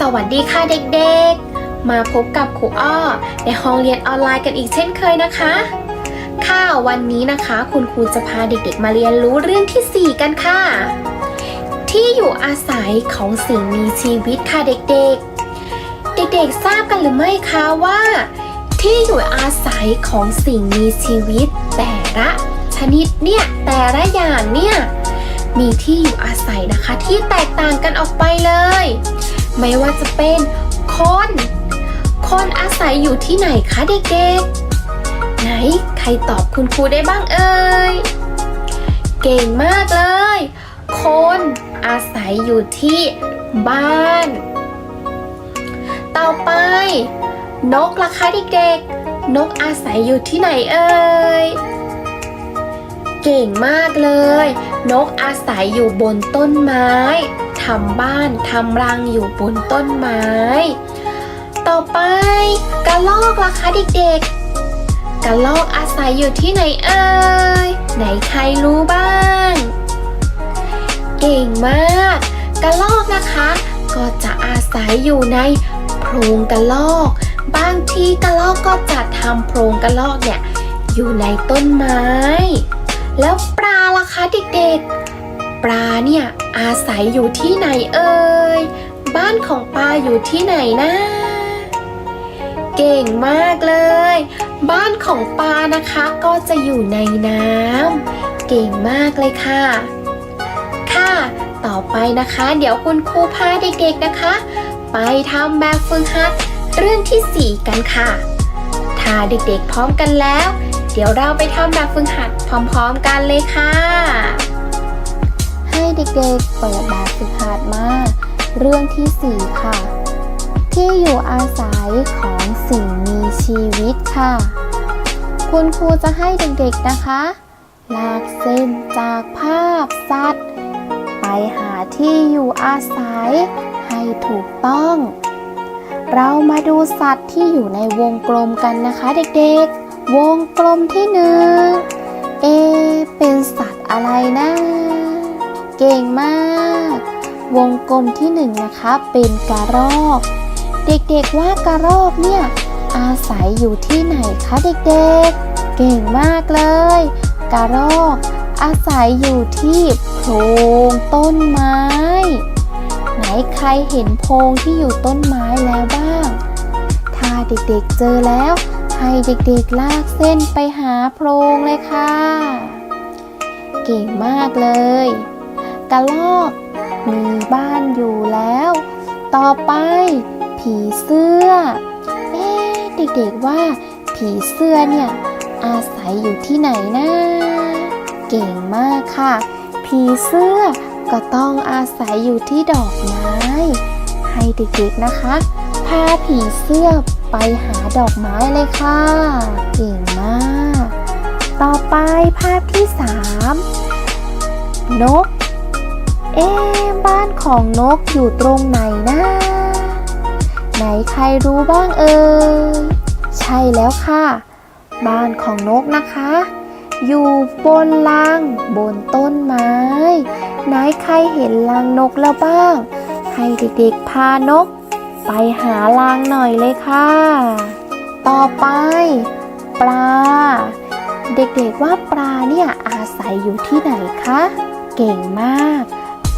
สวัสดีค่ะเด็กๆ มาพบกับครูอ้อ ในห้องเรียนออนไลน์กันอีกเช่นเคยนะคะ ค่ะวันนี้นะคะ คุณครูจะพาเด็กๆ มาเรียนรู้เรื่องที่ 4 กันค่ะ ที่อยู่อาศัยของสิ่งมีชีวิตค่ะเด็กๆ เด็กๆทราบกันหรือไม่คะว่า ที่อยู่อาศัยของสิ่งมีชีวิต แต่ละชนิดเนี่ยแต่ละอย่างเนี่ยมีที่อยู่อาศัยนะคะที่แตกต่างกันออกไปเลย ไม่ว่าจะเป็นคน คนอาศัยอยู่ที่ไหนคะเด็กๆ ไหนใครตอบคุณครูได้บ้างเอ่ย เก่งมากเลย คนอาศัยอยู่ที่บ้าน ต่อไป นกล่ะคะเด็กๆ นกอาศัยอยู่ที่ไหนเอ่ย เก่งมากเลย นกอาศัยอยู่บนต้นไม้ำบ้านทำรังอยู่บนต้นไม้ ต่อไปกระรอกล่ะคะเด็กๆ กระรอกอาศัยอยู่ที่ไหนเอ่ยไหนใครรู้บ้าง เก่งมาก กระรอกนะคะ ก็จะอาศัยอยู่ในโพรงกระรอก บางทีกระรอกก็จะทำโพรงกระรอกเนี่ยอยู่ในต้นไม้ แล้วปลาล่ะคะเด็ก ปลาเนี่ยอาศัยอยู่ที่ไหนเอ่ย บ้านของปลาอยู่ที่ไหนนะ เก่งมากเลย บ้านของปลานะคะก็จะอยู่ในน้ำเก่งมากเลยค่ะ ค่ะ ต่อไปนะคะ เดี๋ยวคุณครูพาเด็กๆนะคะ ไปทำแบบฝึกหัดเรื่องที่ 4 กันค่ะ ถ้าเด็กๆพร้อมกันแล้ว เดี๋ยวเราไปทำแบบฝึกหัดพร้อม ๆ กันเลยค่ะ ให้เด็กๆเปิดแบบฝึกหัดมา เรื่องที่ 4 ค่ะ ที่อยู่อาศัยของสิ่งมีชีวิตค่ะ คุณครูจะให้เด็กๆนะคะ ลากเส้นจากภาพสัตว์ ไปหาที่อยู่อาศัยให้ถูกต้อง เรามาดูสัตว์ที่อยู่ในวงกลมกันนะคะเด็กๆ วงกลมที่หนึ่งเอ เป็นสัตว์อะไรนะ เก่งมาก วงกลมที่หนึ่งนะคะเป็นกระรอก เด็กๆว่ากระรอกเนี่ยอาศัยอยู่ที่ไหนคะเด็กๆ เก่งมากเลย กระรอกอาศัยอยู่ที่โพรงต้นไม้ ไหนใครเห็นโพรงที่อยู่ต้นไม้แล้วบ้าง ถ้าเด็กๆเจอแล้ว ให้เด็กๆลากเส้นไปหาโพรงเลยค่ะ เก่งมากเลย กระรอก มีบ้านอยู่แล้ว ต่อไป ผีเสื้อ เอ๊ะเด็กๆว่า ผีเสื้อเนี่ย อาศัยอยู่ที่ไหนนะ เก่งมากค่ะ ผีเสื้อก็ต้องอาศัยอยู่ที่ดอกไม้ ให้เด็กๆนะคะ พาผีเสื้อไปหาดอกไม้เลยค่ะ เก่งมาก ต่อไปภาพที่สามนก เอ๊บ้านของนกอยู่ตรงไหนนะ ไหนใครรู้บ้างเอ่ยใช่แล้วค่ะ บ้านของนกนะคะ อยู่บนลังบนต้นไม้ ไหนใครเห็นลังนกแล้วบ้าง ให้เด็กๆพานก ไปหาลังหน่อยเลยค่ะ ต่อไป ปลา เด็กๆว่าปลาเนี่ยอาศัยอยู่ที่ไหนคะ เก่งมาก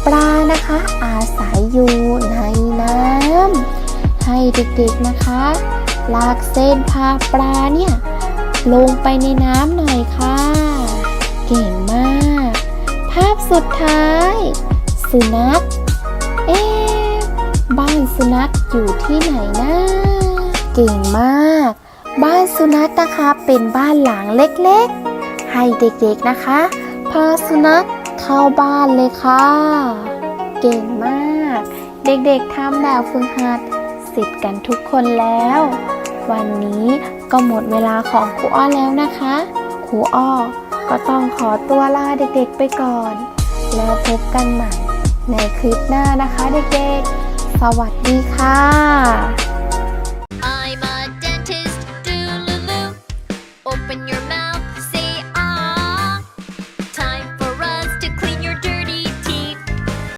ปลานะคะ อาศัยอยู่ในน้ำให้เด็กๆนะคะลากเส้นพาปลาเนี่ยลงไปในน้ำหน่อยค่ะ เก่งมาก ภาพสุดท้าย สุนัข เอ๊บ้านสุนัขอยู่ที่ไหนนะเก่งมาก บ้านสุนัขนะคะเป็นบ้านหลังเล็กๆ ให้เด็กๆนะคะ พาสุนัข เข้าบ้านเลยค่ะ เก่งมาก เด็กๆทำแบบฝึกหัดเสร็จกันทุกคนแล้ว วันนี้ก็หมดเวลาของครูอ้อแล้วนะคะครูอ้อก็ต้องขอตัวลาเด็กๆไปก่อน แล้วพบกันใหม่ในคลิปหน้านะคะเด็กๆ สวัสดีค่ะ